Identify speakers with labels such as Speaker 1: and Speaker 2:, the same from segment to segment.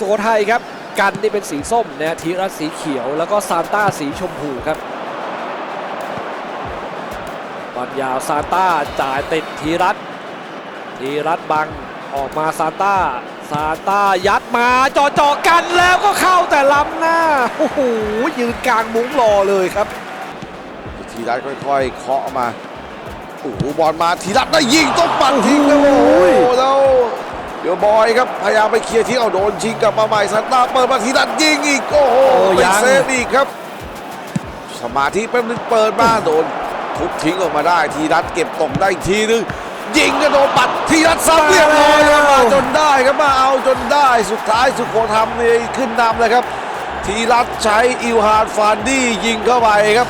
Speaker 1: สุโขทัยครับ กันนี่เป็นสีส้มนะฮะธีรัตสีเขียว แล้วก็ซานต้าสีชมพูครับบอลยาวซานต้าจ่ายติดธีรัตน์ธีรัตบังออกมาซานต้าซานต้ายัดมาจ่อจอกันแล้วก็เข้าแต่ล้ำหน้าโอ้โหยืนกลางมุ้งรอเลยครับ
Speaker 2: ทีรัตค่อยๆเคาะมาโอ้โหบอลมาทีรัตได้ยิงต้องปัดทิ้งแล้วโอ้โหแล้ว เดี๋ยวบอยครับพยายามไปเคลียร์ที่เอาโดนชิงกลับมาใหม่ซันต้าเปิดมาทีรัตยิงอีกโอ้โหไม่
Speaker 1: ยัง
Speaker 2: เซฟอีกครับ สมาธิแป๊บนึงเปิดมาโดนทุบทิ้งออกมาได้ทีรัตเก็บตกได้อีกทีนึงยิงก็โดนปัดทีรัตซ้ำเรียบร้อยมาจนได้ครับมาเอาจนได้สุดท้ายสุโขทัยนี่ขึ้นนำเลยครับ ทีรัตใช้อิวฮานฟานดี้ยิงเข้าไปครับ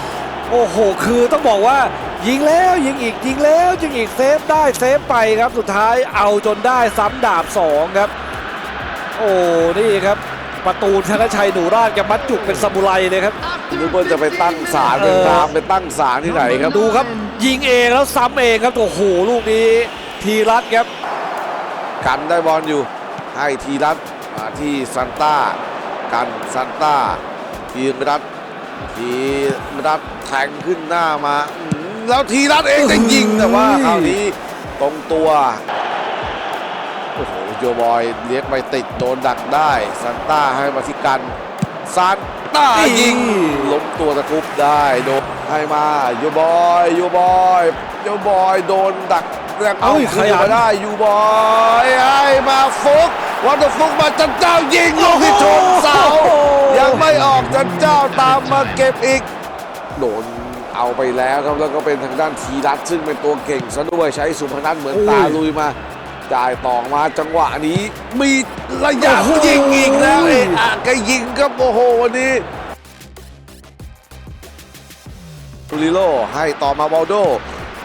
Speaker 1: โอ้โห คือต้องบอกว่า ยิงแล้วยิงอีกยิงแล้วยิงอีกเซฟได้เซฟไปครับสุดท้ายเอาจนได้ซ้ำดาบสองครับ โอ้นี่ครับ ประตูธนชัยหนูราชกับมัดจุกเป็นซามูไรเลยครับ
Speaker 2: นึกว่าจะไปตั้งศาลเป็นรามไปตั้งศาลที่ไหนครับ
Speaker 1: ดูครับ ยิงเองแล้วซ้ำเองครับโอ้โหลูกนี้ ทีรัตครับ
Speaker 2: กันได้บอลอยู่ให้ทีรัตมาที่ซันต้ากันซันต้าทีรัตทีรัตแทงขึ้นหน้ามาอืม แล้วทีรัตเองจะยิงแต่ว่าคราวนี้ตรงตัว โอ้โหโยบอยเลี้ยงไปติดโดนดักได้ซันต้าให้มาที่กันซันต้ายิงล้มตัวตะครุบได้โดนให้มาโยบอยโยบอยโยบอยโดนดักแรงเอา
Speaker 1: เอ้ย
Speaker 2: ขึ้น
Speaker 1: ขยัน
Speaker 2: มาได้ยูบอยให้มาฟุกวันเดอร์ฟุกมาจันเจ้ายิงลูกที่ชนเสายังไม่ออกจันเจ้าตามมาเก็บอีก โดน เอาไปแล้วครับแล้วก็เป็นทางด้านทีรัตซึ่งเป็นตัวเก่งซะด้วยใช้สุพนัทเหมือนตาลุยมาจ่ายต่อมาจังหวะนี้ มีระยะ
Speaker 1: โอ้โห
Speaker 2: ยิงอีกแล้วเอะอะก็ยิงครับโอ้โหวันนี้ลิโลให้ต่อมาวาลโด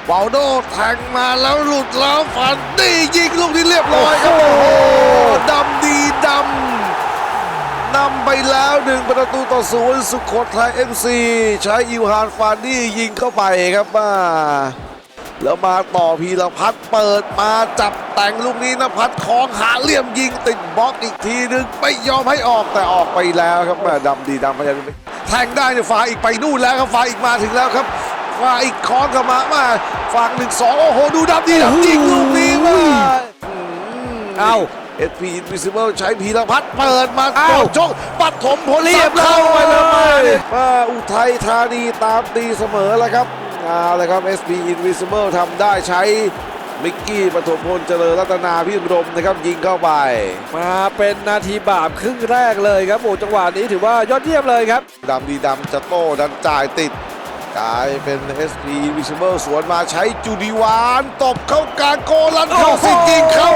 Speaker 2: วาลโดแทงมาแล้วหลุดแล้วฝันดียิงลูกนี้เรียบร้อยครับโอ้โหดำดีดำ นำไปแล้วหนึ่งประตูต่อศูนย์สุโขทัยเอฟซีใช้อิวฮานฟานดี้ยิงเข้าไปครับมาแล้วมาต่อพีรพัฒน์เปิดมาจับแต่งลูกนี้นภัทรคล้องหาเหลี่ยมยิงติดบล็อกอีกทีนึงไม่ยอมให้ออกแต่ออกไปแล้วครับแม่ดำดีดำพยายามจะแทงได้เนี่ยฝ่ายอีกไปนู่นแล้วครับฝ่ายอีกมาถึงแล้วครับฝ่ายอีกคล้องกลับมามาฝั่งหนึ่งสองโอ้โหดูดำดีดำยิงลูกนี้มา
Speaker 1: เอ้า
Speaker 2: เอสพีอินวิซิเบิลใช้พีรพัฒน์เปิดมา
Speaker 1: เอ้า
Speaker 2: โจกปัดถมผล
Speaker 1: เรียบร้อย
Speaker 2: เข้าไปแล้วมาเนี่ยมาอุทัยธานีตามตีเสมอแล้วครับเอาละครับ SP Invisible ทำได้ใช้มิกกี้ปฐมพลเจริญรัตนาพิมรมนะครับยิงเข้าไป
Speaker 1: มาเป็นนาทีบาปครึ่งแรกเลยครับโอ้จังหวะนี้ถือว่ายอดเยี่ยมเลยครับ
Speaker 2: ดำดีดำจะโต้ดันจ่ายติดกลายเป็น SP Invisible สวนมาใช้จูดีวานตบเข้ากลางโกลันเข้าสิยิงเข้า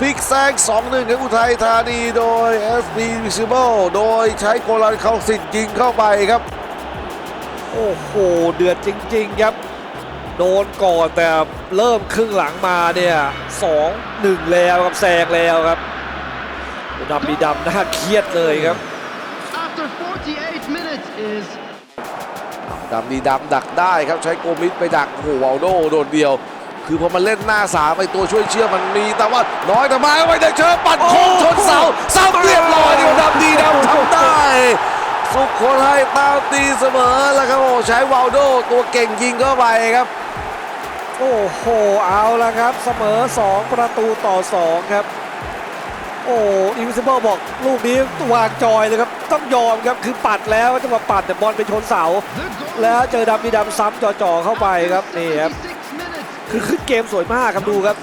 Speaker 2: พลิกแซง 2-1ของอุทัยธานีโดย SP Visible โดยใช้โกลันเข้าสิทธิ์ยิงเข้าไปครับ
Speaker 1: โอ้โห เดือดจริง ๆ ครับ โดนก่อนแต่เริ่มครึ่งหลังมาเนี่ยสองหนึ่งแล้วครับแซงแล้วครับดำมีดำน่าเครียดเลยครับ
Speaker 3: after 48 minutes is
Speaker 2: ดำดีดำดักได้ครับใช้โกมิดไปดักโอ้โหวาลโดโดดเดียว คือพอมันเล่นหน้าสามไอตัวช่วยเชื่อมันมีแต่ว่าน้อยแต่มาไว้ได้เชิญปัดโค้งชนเสาเสาเรียบร้อยเดียวดำดีดำทำได้สุโขทัยตามตีเสมอแล้วครับโอ้ใช้วาลโดตัวเก่งยิงเข้าไปครับ
Speaker 1: โอ้โหเอาละครับ เสมอ 2 ประตูต่อ 2 ครับ โอ้อินวิซิเบิลบอกลูกนี้วางจอยเลยครับ ต้องยอมครับ คือปัดแล้วจังหวะปัดแต่บอลไปชนเสา
Speaker 3: the goal
Speaker 1: แล้วเจอดำมีดำซ้ำจ่อๆเข้าไปครับนี่ครับ
Speaker 3: 36 minutes
Speaker 1: คือขึ้นเกมสวยมากครับดูครับ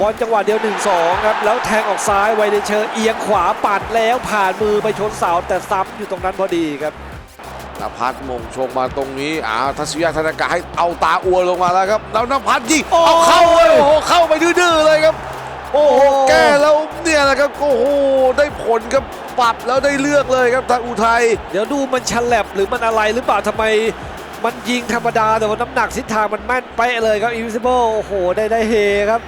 Speaker 1: บอลจังหวะเดียว 1-2 ครับ แล้วแทงออกซ้ายไวเดเชอร์เอียงขวาปัดแล้วผ่านมือไปชนเสาแต่ซ้ำอยู่ตรงนั้นพอดีครับ
Speaker 2: นภัสมงชงมาตรงนี้อ้าวทัศยาธนากาให้เอาตาอัวลงมาแล้วครับแล้วนภัสยิง
Speaker 1: โอ้
Speaker 2: เอาเข้าเลยโอ้โหเข้าไปดื้อๆเลยครับ โอ้โห
Speaker 1: โอ้
Speaker 2: แก้แล้วเนี่ยแหละครับโอ้โหได้ผลครับปรับแล้วได้เลือกเลยครับทางอุทัย
Speaker 1: เดี๋ยวดูมันฉลับหรือมันอะไรหรือเปล่าทำไม มันยิงธรรมดาแต่ว่าน้ำหนักทิศทางมันแม่นไปเลยครับ Invisible โอ้โหได้ได้เฮครับ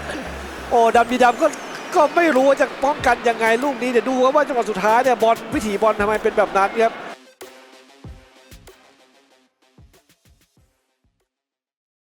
Speaker 1: โอ้ดำดีดำก็ก็ไม่รู้ว่าจะป้องกันยังไงลูกนี้เดี๋ยวดูครับว่าจังหวะสุดท้ายเนี่ยบอลวิถีบอลทำไมเป็นแบบนั้นครับ